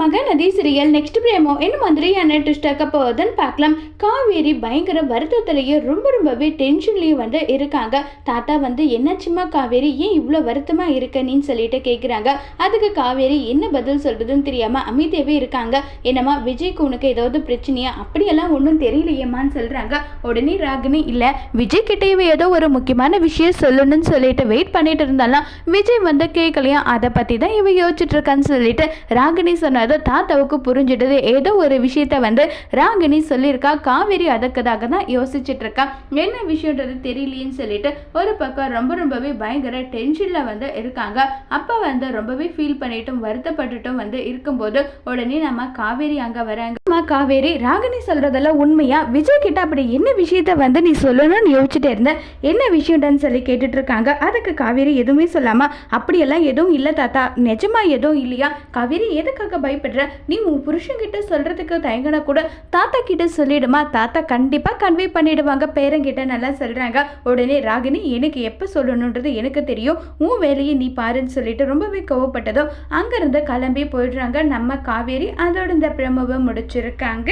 Mahanadi serial next பிரேமோ என்ன மாதிரியான ட்விஸ்டாக்க போகுதுன்னு பார்க்கலாம். காவேரி பயங்கர வருத்தத்திலேயே ரொம்ப ரொம்பவே டென்ஷன்லேயும் வந்து இருக்காங்க. தாத்தா வந்து என்னாச்சுமா காவேரி? ஏன் இவ்வளோ வருத்தமாக இருக்கன்னு சொல்லிட்டு கேட்குறாங்க அதுக்கு காவேரி என்ன பதில் சொல்கிறதுன்னு தெரியாமல் அமைதியாகவே இருக்காங்க. என்னம்மா விஜய்க்கு உனக்கு ஏதாவது பிரச்சனையா? அப்படியெல்லாம் ஒன்றும் தெரியலையேம்மான்னு சொல்கிறாங்க உடனே ராகினி இல்லை விஜய் கிட்டேயே ஏதோ ஒரு முக்கியமான விஷயம் சொல்லணும்னு சொல்லிட்டு வெயிட் பண்ணிட்டு இருந்தாலும் விஜய் வந்து கேட்கலையா அதை பற்றி தான் இவ யோசிச்சுட்டு இருக்கான்னு சொல்லிட்டு ராகினி சொன்னது தாத்தாவுக்கு புரிஞ்சிடுது ஏதோ ஒரு விஷயத்த வந்து ராகினி சொல்லியிருக்கா. காவேரி அதுக்குதாக தான் யோசிச்சுட்டு இருக்கா என்ன விஷயன்றது தெரியலேன்னு சொல்லிட்டு ஒரு பக்கம் ரொம்ப ரொம்பவே பயங்கர டென்ஷனில் வந்து இருக்காங்க. அப்போ வந்து ரொம்பவே ஃபீல் பண்ணிட்டும் வருத்தப்பட்டுட்டும் வந்து இருக்கும்போது உடனே நம்ம காவேரி அங்கே வராங்க. காவேரி ராகினி சொல்றதெல்லாம் உண்மையா? விஜய் கிட்ட அப்படி என்ன விஷயத்த வந்து நீ சொல்லணும்னு யோசிச்சுட்டே இருந்த? என்ன விஷயம்டான்னு சொல்லி கேட்டுட்டு இருக்காங்க அதுக்கு காவேரி எதுவுமே சொல்லாம அப்படியெல்லாம் எதுவும் இல்லை தாத்தா. நிஜமா எதுவும் இல்லையா? காவேரி எதுக்காக பயப்பட பயப்படுற நீ உன் புருஷன்கிட்ட சொல்றதுக்கு தயங்கினா கூட தாத்தா கிட்ட சொல்லிடுமா? தாத்தா கண்டிப்பா கன்வே பண்ணிடுவாங்க. பேரங்கிட்ட நல்லா சொல்றாங்க. உடனே ராகினி எனக்கு எப்போ சொல்லணுன்றது எனக்கு தெரியும். உன் வேலையை நீ பாருன்னு சொல்லிட்டு ரொம்பவே கோவப்பட்டதும் அங்கிருந்து கிளம்பி போயிடுறாங்க. நம்ம காவேரி அதோட இந்த பிரமவை முடிச்சிருக்காங்க.